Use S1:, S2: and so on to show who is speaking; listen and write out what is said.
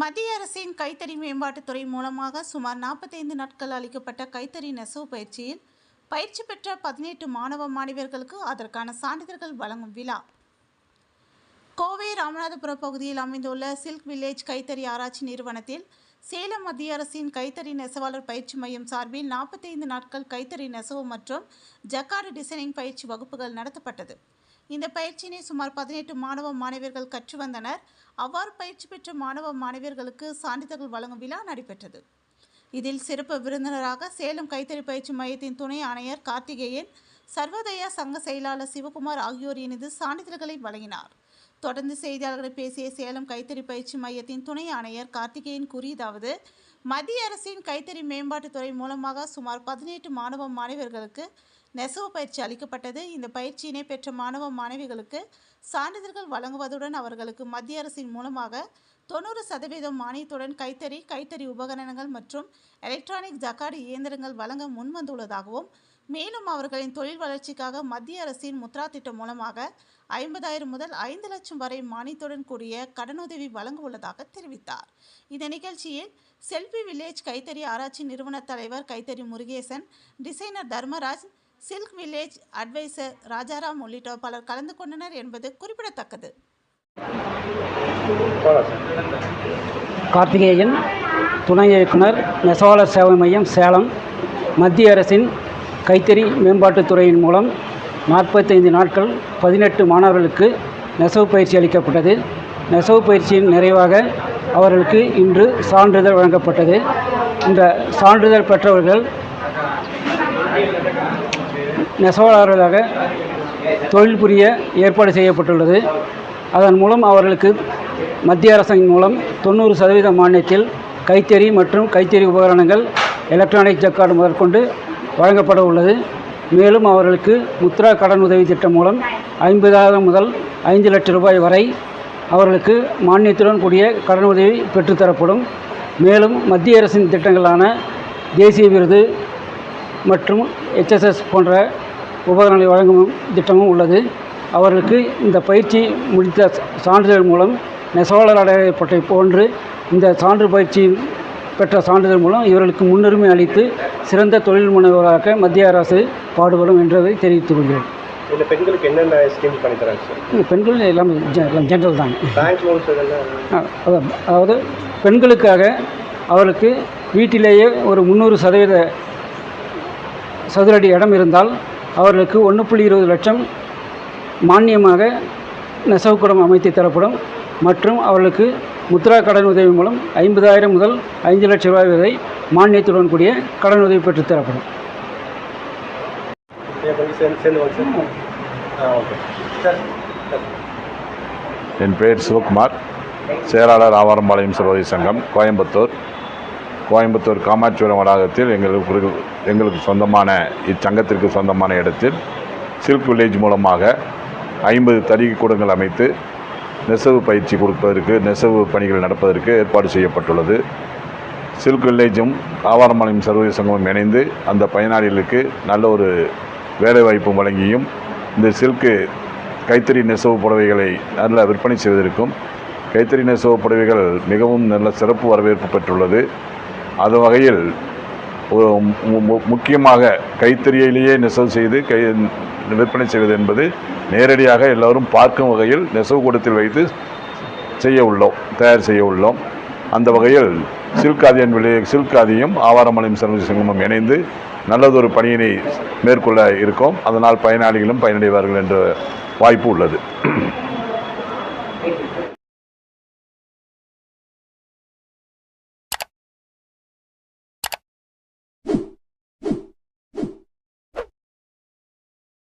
S1: மத்திய அரசின் கைத்தறி மேம்பாட்டுத்துறை மூலமாக சுமார் நாற்பத்தைந்து நாட்கள் அளிக்கப்பட்ட கைத்தறி நெசவு பயிற்சியில் பயிற்சி பெற்ற பதினெட்டு மாணவ மாணவியர்களுக்கு அதற்கான சான்றிதழ்கள் வழங்கும் விழா. கோவை ராமநாதபுரம் பகுதியில் அமைந்துள்ள சில்க் வில்லேஜ் கைத்தறி ஆராய்ச்சி நிறுவனத்தில் சேலம் மத்திய அரசின் கைத்தறி நெசவாளர் பயிற்சி மையம் சார்பில் நாற்பத்தைந்து நாட்கள் கைத்தறி நெசவு மற்றும் ஜக்கார்டு டிசைனிங் பயிற்சி வகுப்புகள் நடத்தப்பட்டது. இந்த பயிற்சியினை சுமார் பதினெட்டு மாணவ மாணவியர்கள் கற்று வந்தனர். அவ்வாறு பயிற்சி பெற்ற மாணவ மாணவியர்களுக்கு சான்றிதழ்கள் வழங்கும் விழா நடைபெற்றது. இதில் சிறப்பு விருந்தினராக சேலம் கைத்தறி பயிற்சி மையத்தின் துணை ஆணையர் கார்த்திகேயன் சர்வோதயா சங்க செயலாளர் சிவகுமார் ஆகியோர் இணைந்து சான்றிதழ்களை வழங்கினார். தொடர்ந்து செய்தியாளர்களை பேசிய சேலம் கைத்தறி பயிற்சி மையத்தின் துணை ஆணையர் கார்த்திகேயன் கூறியதாவது மத்திய அரசின் கைத்தறி மேம்பாட்டுத்துறை மூலமாக சுமார் பதினெட்டு மாணவ மாணவர்களுக்கு நெசவு பயிற்சி அளிக்கப்பட்டது. இந்த பயிற்சியினை பெற்ற மாணவ மாணவிகளுக்கு சான்றிதழ்கள் வழங்குவதுடன் அவர்களுக்கு மத்திய அரசின் மூலமாக தொண்ணூறு சதவீதம் மானியத்துடன் கைத்தறி கைத்தறி உபகரணங்கள் மற்றும் எலக்ட்ரானிக் ஜக்காடு இயந்திரங்கள் வழங்க முன்வந்துள்ளதாகவும் மேலும் அவர்களின் தொழில் வளர்ச்சிக்காக மத்திய அரசின் முத்ரா திட்டம் மூலமாக ஐம்பதாயிரம் முதல் ஐந்து லட்சம் வரை மானியத்துடன் கூடிய கடனுதவி வழங்க உள்ளதாக தெரிவித்தார். இந்த நிகழ்ச்சியில் செல்வி வில்லேஜ் கைத்தறி ஆராய்ச்சி நிறுவன தலைவர் கைத்தறி Murugesan designer Dharmaraj silk village advisor Rajaram உள்ளிட்டோர் பலர் கலந்து கொண்டனர் என்பது குறிப்பிடத்தக்கது.
S2: கார்த்திகேயன் துணை இயக்குனர் நெசவாளர் சேவை மையம் சேலம். மத்திய அரசின் கைத்தறி மேம்பாட்டுத் துறையின் மூலம் நாற்பத்தைந்து நாட்கள் பதினெட்டு மாணவர்களுக்கு நெசவு பயிற்சி அளிக்கப்பட்டது. நெசவு பயிற்சியின் நிறைவாக அவர்களுக்கு இன்று சான்றிதழ் வழங்கப்பட்டது. இந்த சான்றிதழ் பெற்றவர்கள் நெசவாளர்களாக தொழில் புரிய ஏற்பாடு செய்யப்பட்டுள்ளது. அதன் மூலம் அவர்களுக்கு மத்திய அரசின் மூலம் தொண்ணூறு சதவீத மானியத்தில் கைத்தறி மற்றும் கைத்தறி உபகரணங்கள் எலக்ட்ரானிக் ஜக்கார்டு முதற்கொண்டு வழங்கப்பட உள்ளது. மேலும் அவர்களுக்கு முத்ரா கடன் உதவி திட்டம் மூலம் ஐம்பதாயிரம் முதல் ஐந்து லட்சம் ரூபாய் வரை அவர்களுக்கு மானியத்துடன் கூடிய கடன் உதவி பெற்றுத்தரப்படும். மேலும் மத்திய அரசின் திட்டங்களான தேசிய விருது மற்றும் HSS போன்ற உபகரணங்களை வழங்கும் திட்டமும் உள்ளது. அவர்களுக்கு இந்த பயிற்சி முடித்த சான்றிதழ் மூலம் நெசவாளர் அடையப்பட்டை போன்று இந்த சான்று பயிற்சி பெற்ற சான்றிதழ் மூலம் இவர்களுக்கு முன்னுரிமை அளித்து சிறந்த தொழில் முனைவராக மத்திய அரசு பாடுபடும் என்றதை தெரிவித்துக் கொள்கிறேன்.
S3: இல்லை பெண்களுக்கு என்னென்ன ஸ்கீம் பண்ணி தராங்க சார்
S2: பெண்கள் எல்லாமே எல்லாம் ஜென்ரல்
S3: பேங்க் லோன்ஸ்
S2: அதான், அதாவது பெண்களுக்காக அவர்களுக்கு வீட்டிலேயே ஒரு முந்நூறு சதவீத சதுரடி இடம் இருந்தால் அவர்களுக்கு ஒன்று புள்ளி இருபது லட்சம் மானியமாக நெசவுக்கூடம் அமைத்து தரப்படும். மற்றும் அவர்களுக்கு முத்ரா கடன் உதவி மூலம் ஐம்பதாயிரம் முதல் ஐந்து லட்சம் ரூபாய் வரை மானியத்துடன் கூடிய கடன் உதவி பெற்றுத் தரப்படும்.
S4: என் பெயர் சிவகுமார். செயலாளர் ஆவாரம்பாளையம் சர்வதேச சங்கம் கோயம்புத்தூர். கோயம்புத்தூர் காமாட்சிபுரம் வளாகத்தில் எங்களுக்கு எங்களுக்கு சொந்தமான இச்சங்கத்திற்கு சொந்தமான இடத்தில் சில்க் வில்லேஜ் மூலமாக ஐம்பது தறி கூடங்கள் அமைத்து நெசவு பயிற்சி கொடுப்பதற்கு நெசவு பணிகள் நடப்பதற்கு ஏற்பாடு செய்யப்பட்டுள்ளது. சில்க் வில்லேஜும் ஆவாரம்பாளையம் சர்வதேச சங்கமும் இணைந்து அந்த பயனாளிகளுக்கு நல்ல ஒரு வேலைவாய்ப்பும் வழங்கியும் இந்த சில்க்கு கைத்தறி நெசவு புடவைகளை நல்ல விற்பனை செய்வதற்கும் கைத்தறி நெசவு புடவைகள் மிகவும் நல்ல சிறப்பு வரவேற்பு பெற்றுள்ளது. அது வகையில் ஒரு முக்கியமாக கைத்தறியிலேயே நெசவு செய்து கை விற்பனை செய்வது என்பது நேரடியாக எல்லோரும் பார்க்கும் வகையில் நெசவு கூடத்தில் வைத்து செய்ய உள்ளோம் தயார் செய்ய உள்ளோம். அந்த வகையில் சில்காதியன் விலை சில்காதியும் ஆவாரமலையும் சர்வதேச சங்கமும் இணைந்து நல்லதொரு பணியினை மேற்கொள்ள இருக்கோம். அதனால் பயனாளிகளும் பயனடைவார்கள் என்ற வாய்ப்பு உள்ளது.